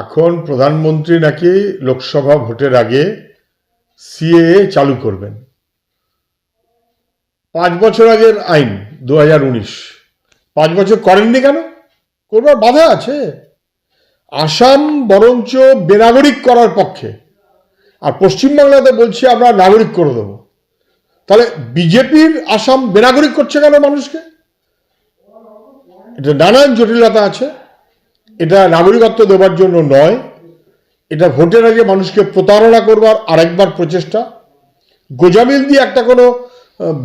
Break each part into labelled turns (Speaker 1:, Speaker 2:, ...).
Speaker 1: এখন প্রধানমন্ত্রী নাকি লোকসভা ভোটের আগে সিএএ চালু করবেন। পাঁচ বছর আগের আইন দু পাঁচ বছর করেননি কেন? করবার বাধা আছে। আসাম বরঞ্চ বেনাগরিক করার পক্ষে। আর পশ্চিমবাংলাতে বলছি আমরা নাগরিক করে দেবো। তাহলে বিজেপির আসাম বেনাগরিক করছে কেন মানুষকে? এটা নানান জটিলতা আছে। এটা নাগরিকত্ব দেওয়ার জন্য নয়, এটা ভোটের আগে মানুষকে প্রতারণা করবার আরেকবার প্রচেষ্টা। গোজামিল দিয়ে একটা কোনো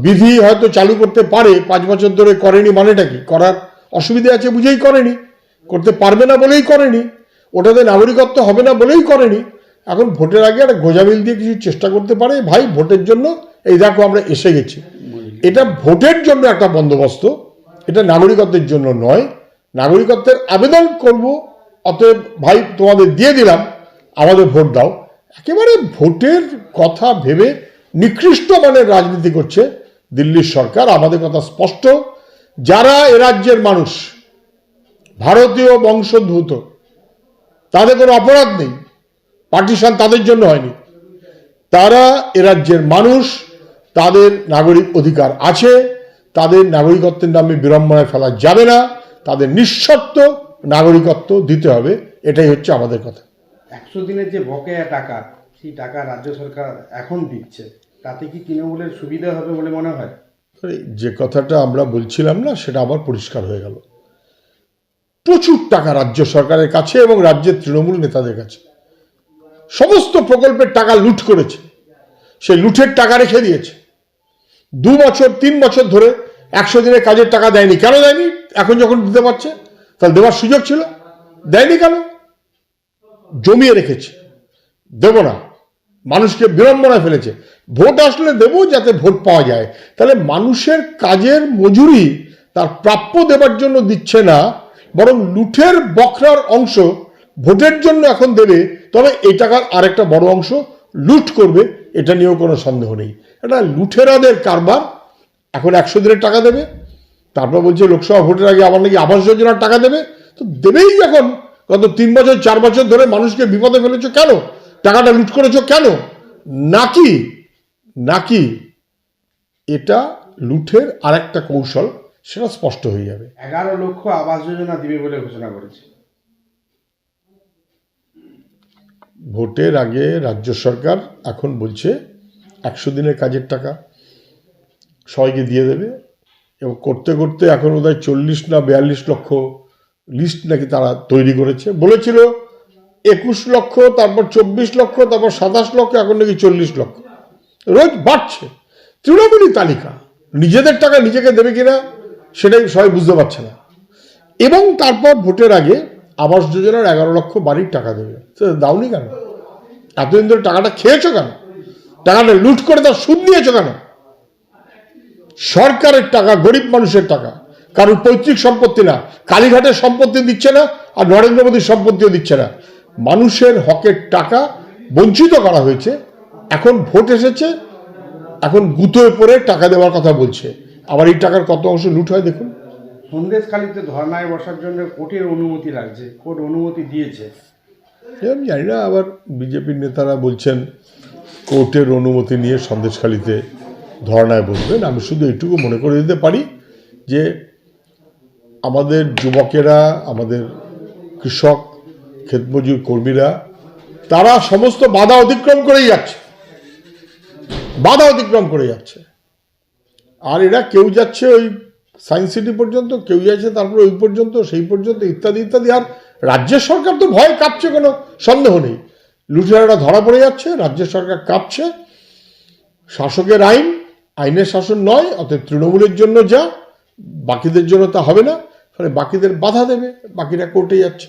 Speaker 1: বিধি হয়তো চালু করতে পারে, পাঁচ বছর ধরে করেনি মানেটা কি? করার অসুবিধা আছে বুঝেই করেনি, করতে পারবে না বলেই করেনি, ওটাতে নাগরিকত্ব হবে না বলেই করেনি। এখন ভোটের আগে একটা গোজামিল দিয়ে কিছু চেষ্টা করতে পারে, ভাই ভোটের জন্য, এই দেখো আমরা এসে গেছি। এটা ভোটের জন্য একটা বন্দোবস্ত, এটা নাগরিকত্বের জন্য নয় নাগরিকত্বের আবেদন করব, অতএব ভাই, তোমাদের দিয়ে দিলাম, আমাদের ভোট দাও। একেবারে ভোটের কথা ভেবে নিকৃষ্ট মানের রাজনীতি করছে দিল্লির সরকার, আমাদের কথা স্পষ্ট। যারা এ রাজ্যের মানুষ, ভারতীয় বংশোদ্ভূত, তাদের কোনো অপরাধ নেই, পার্টিশন তাদের জন্য হয়নি। তারা এ রাজ্যের মানুষ, তাদের নাগরিক অধিকার আছে, তাদের নাগরিকত্বের নামে বিড়ম্বনায় ফেলা যাবে না। তাদের নিঃশর্ত নাগরিকত্ব দিতে হবে এটাই হচ্ছে আমাদের কথা।
Speaker 2: একশো দিনের যে বকেয়া টাকা সেই টাকা রাজ্য সরকার এখন দিচ্ছে তাতে কি তৃণমূলের সুবিধা হবে বলে মনে হয়?
Speaker 1: যে কথাটা আমরা বলছিলাম না সেটা আবার পরিষ্কার হয়ে গেল। প্রচুর টাকা রাজ্য সরকারের কাছে এবং রাজ্যের তৃণমূল নেতাদের কাছে। সমস্ত প্রকল্পের টাকা লুট করেছে। সেই লুটের টাকা রেখে দিয়েছে। দু বছর তিন বছর ধরে একশো দিনের কাজের টাকা দেয়নি। কেন দেয়নি? এখন যখন দিতে পারছে, তাহলে দেওয়ার সুযোগ ছিল। দেয়নি কেন? জমিয়ে রেখেছে। দেব না। মানুষকে বিড়ম্বনায় ফেলেছে। ভোট আসলে দেবো যাতে ভোট পাওয়া যায়। তাহলে মানুষের কাজের মজুরি তার প্রাপ্য দেবার জন্য দিচ্ছে না, বরং লুঠের বখরার অংশ ভোটের জন্য এখন দেবে। তবে এই টাকার আরেকটা বড় অংশ লুট করবে, এটা নিয়েও কোনো সন্দেহ নেই। এটা লুঠেরাদের কারবার। এখন একশো দিনের টাকা দেবে তারপর বলছে লোকসভা ভোটের আগে আবার নাকি আবাস যোজনার টাকা দেবে তো দেবেই যখন গত তিন বছর চার বছর ধরে মানুষকে বিপদে ফেলেছ কেন? টাকাটা লুট করেছ কেন? নাকি নাকি এটা লুঠের আরেকটা কৌশল সেটা স্পষ্ট হয়ে যাবে।
Speaker 2: এগারো লক্ষ আবাস যোজনা দিবে বলে ঘোষণা করেছে।
Speaker 1: ভোটের আগে রাজ্য সরকার এখন বলছে একশো দিনের কাজের টাকা। সবাইকে দিয়ে দেবে। এবং করতে করতে এখন বোধহয় চল্লিশ না বিয়াল্লিশ লক্ষ লিস্ট নাকি তারা তৈরি করেছে। বলেছিল একুশ লক্ষ, তারপর চব্বিশ লক্ষ, তারপর সাতাশ লক্ষ, এখন নাকি চল্লিশ লক্ষ। রোজ বাড়ছে। তৃণমূলই তালিকা। নিজেদের টাকা নিজেকে দেবে কিনা সেটাই সবাই বুঝতে পারছে না। এবং তারপর ভোটের আগে আবাস যোজনার এগারো লক্ষ বাড়ির টাকা দেবে। দাওনি কেন? এতদিন ধরে টাকাটা খেয়েছো কেন? টাকাটা লুট করে তার সুদ নিয়েছো কেন? সরকারের টাকা গরিব মানুষের টাকা। কারণ পৈতৃক সম্পত্তি না কালীঘাটের সম্পত্তি দিচ্ছে না আর নরেন্দ্র মোদীর সম্পত্তিও দিচ্ছে না। মানুষের হকের টাকা বঞ্চিত করা হয়েছে। এখন ভোট এসেছে এখন গুতোয় পড়ে টাকা দেওয়ার কথা বলছে। আবার এই টাকার কত অংশ লুট হয় দেখুন।
Speaker 2: সন্দেশখালিতে ধর্নায় বসার জন্য কোর্টের অনুমতি লাগছে কোর্ট অনুমতি দিয়েছে।
Speaker 1: আমি জানি না আবার বিজেপির নেতারা বলছেন কোর্টের অনুমতি নিয়ে সন্দেশখালিতে ধর্নায় বসবেন। আমি শুধু এটুকু মনে করে দিতে পারি যে আমাদের যুবকেরা, আমাদের কৃষক ক্ষেতমজুর কর্মীরা, তারা সমস্ত বাধা অতিক্রম করেই যাচ্ছে। বাধা অতিক্রম করে যাচ্ছে। আর এরা কেউ যাচ্ছে ওই সায়েন্স সিটি পর্যন্ত, কেউ যাচ্ছে তারপরে ওই পর্যন্ত, সেই পর্যন্ত, ইত্যাদি ইত্যাদি। আর রাজ্য সরকার তো ভয় কাঁপছে, কোনো সন্দেহ নেই। লুটেরারা ধরা পড়ে যাচ্ছে, রাজ্য সরকার কাঁপছে। শাসকের আইন আইনের শাসন নয়, অতএব তৃণমূলের জন্য যা, বাকিদের জন্য তা হবে না। ফলে বাকিদের বাধা দেবে, বাকিরা কোর্টে যাচ্ছে।